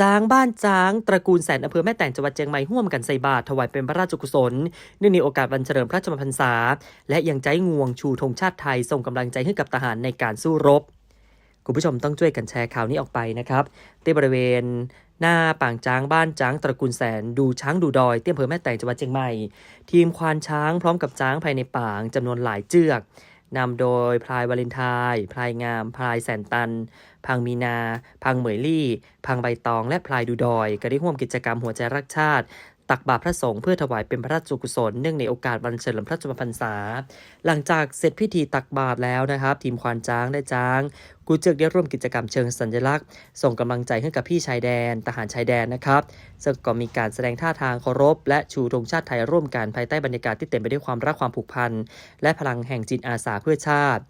จ้างบ้านจ้างตระกูลแสนอำเภอแม่แตงจังหวัดเชียงใหม่ห่วมกันใส่บาตรถวายเป็นพระราชกุศลเนื่องในโอกาสวันเฉลิมพระชนมพรรษา และยังใจงวงชูธงชาติไทยส่งกำลังใจให้กับทหารในการสู้รบคุณผู้ชมต้องช่วยกันแชร์ข่าวนี้ออกไปนะครับที่บริเวณหน้าป่างจ้างบ้านจ้างตระกูลแสนดูช้างดูดอยที่อำเภอแม่แตงจังหวัดเชียงใหม่ ทีมควานช้างพร้อมกับจ้างภายในป่างจำนวนหลายเจือก นำโดยพลายวาเลนไทน์พลายงาม พลายแสนตัน พังมีนา พังเหมยลี่ พังใบตอง และพลายดูดอย ก็ได้ร่วมกิจกรรมหัวใจรักชาติ ตักบาตรพระสงฆ์เพื่อถวายเป็นพระราชกุศลเนื่องในโอกาสวันเฉลิมพระชนมพรรษา หลังจากเสร็จพิธีตักบาตรแล้วนะครับ ทีมควานจ้างได้จ้าง กูเจือกได้ร่วมกิจกรรมเชิงสัญลักษณ์ ส่งกำลังใจให้กับพี่ชายแดนทหารชายแดนนะครับ ซึ่งก็มีการแสดงท่าทางเคารพ และชูธงชาติไทยร่วมกันภายใต้บรรยากาศที่เต็มไปด้วยความรักความผูกพันและพลังแห่งจิตอาสาเพื่อชาติ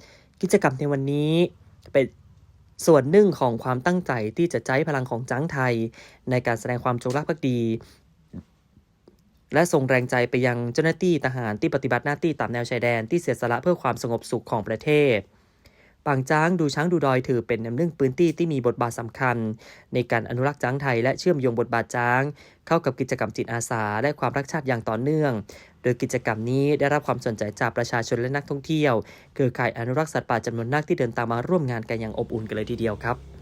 กิจกรรมในวันนี้เป็นส่วนหนึ่งของความตั้งใจที่จะใช้พลังของจ้างไทย ในการแสดงความจงรักภักดี และส่งแรงใจไปยังเจ้าหน้าที่ทหารที่ปฏิบัติหน้าที่ตามแนวชายแดนที่เสียสละเพื่อความสงบสุขของประเทศปางจ้างดูช้างดูดอยถือเป็นน้ำหนึ่งพื้นที่ที่มีบทบาทสำคัญ ในการอนุรักษ์จ้างไทยและเชื่อมโยงบทบาทจ้าง เข้ากับกิจกรรมจิตอาสา และความรักชาติอย่างต่อเนื่อง โดยกิจกรรมนี้ได้รับความสนใจจากประชาชนและนักท่องเที่ยวเครือข่ายอนุรักษ์สัตว์ป่าจำนวนมากที่เดินตามมาร่วมงานกันอย่างอบอุ่นกันเลยทีเดียวครับ